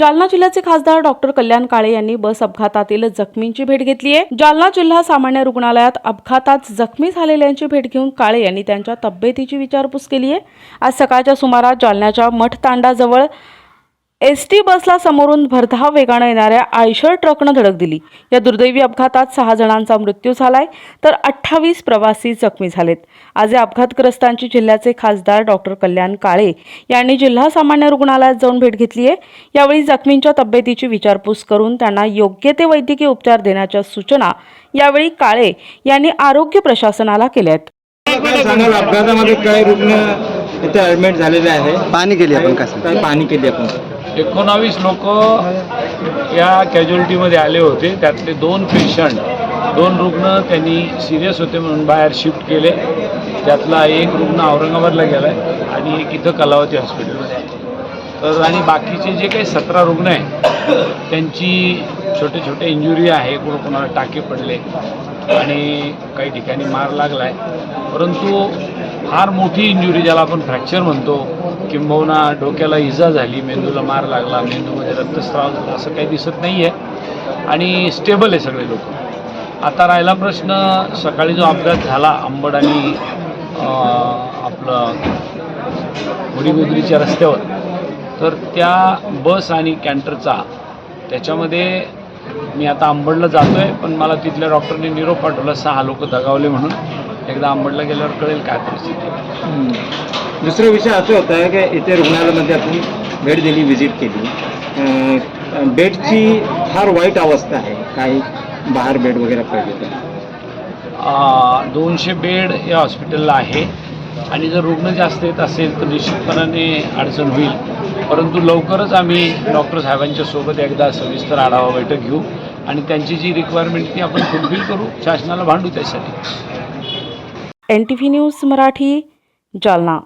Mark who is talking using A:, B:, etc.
A: जालना जिल्ह्याचे खासदार डॉक्टर कल्याण काळे यांनी बस अपघातातील जखमींची भेट घेतली आहे. जालना जिल्हा सामान्य रुग्णालयात अपघातात जखमी झालेल्यांची भेट घेऊन काळे यांनी त्यांच्या तब्येतीची विचारपूस केली आहे. आज सकाळच्या सुमारास जालन्याच्या मठतांडाजवळ एस टी बसला समोरून भरधाव वेगानं येणाऱ्या आयशर ट्रकनं धडक दिली. या दुर्दैवी अपघातात सहा जणांचा मृत्यू झालाय तर अठ्ठावीस प्रवासी जखमी झालेत. आज या अपघातग्रस्तांची जिल्ह्याचे खासदार डॉक्टर कल्याण काळे यांनी जिल्हा सामान्य रुग्णालयात जाऊन भेट घेतली आहे. यावेळी जखमींच्या तब्येतीची विचारपूस करून त्यांना योग्य ते वैद्यकीय उपचार देण्याच्या सूचना यावेळी काळे यांनी आरोग्य प्रशासनाला केल्या आहेत
B: इथे ऍडमिट झालेले आहे.
C: पाहणी केली आपण कसं
B: काय पाहणी केली आपण.
D: एकोणावीस लोक या कॅज्युअलिटीमध्ये आले होते. त्यातले दोन पेशंट दोन रुग्ण त्यांनी सिरियस होते म्हणून बाहेर शिफ्ट केले. त्यातला एक रुग्ण औरंगाबादला गेला आहे आणि एक इथं कलावती हॉस्पिटलमध्ये आहे. तर आणि बाकीचे जे काही सतरा रुग्ण आहे त्यांची छोटे छोटे इंजुरी आहे. कोण कोणाला टाके पडले आणि काही ठिकाणी मार लागला आहे परंतु फार मोठी इंजुरी ज्याला आपण फ्रॅक्चर म्हणतो किंबहुना डोक्याला इजा झाली मेंदूला मार लागला मेंदूमध्ये रक्तस्राव झाला असं काही दिसत नाही आहे आणि स्टेबल आहे सगळे लोक. आता राहिला प्रश्न सकाळी जो अपघात झाला आंबड आणि आपलं गुढीगुजरीच्या रस्त्यावर तर त्या बस आणि कॅन्टरचा त्याच्यामध्ये मी आता आंबडला जातो आहे पण मला तिथल्या डॉक्टरने निरोप पाठवला सहा लोक दगावले म्हणून. एकदा अंबडला गेल्यावर कळेल काय परिस्थिती.
B: दुसरा विषय असं होता की इथे रुग्णालयामध्ये आपण भेट दिली व्हिजिट केली. बेडची फार वाईट अवस्था आहे. काही बाहेर बेड वगैरे पाहिजे
D: दोनशे बेड या हॉस्पिटलला आहे. आणि जर रुग्ण जास्त येत असेल तर निश्चितपणाने अडचण होईल. परंतु लवकरच आम्ही डॉक्टर साहेबांच्या सोबत एकदा सविस्तर आढावा बैठक घेऊ. आणि त्यांची जी रिक्वायरमेंट ती आपण फुलफिल करू शासनाला भांडू त्यासाठी.
A: N T V news Marathi Jalna.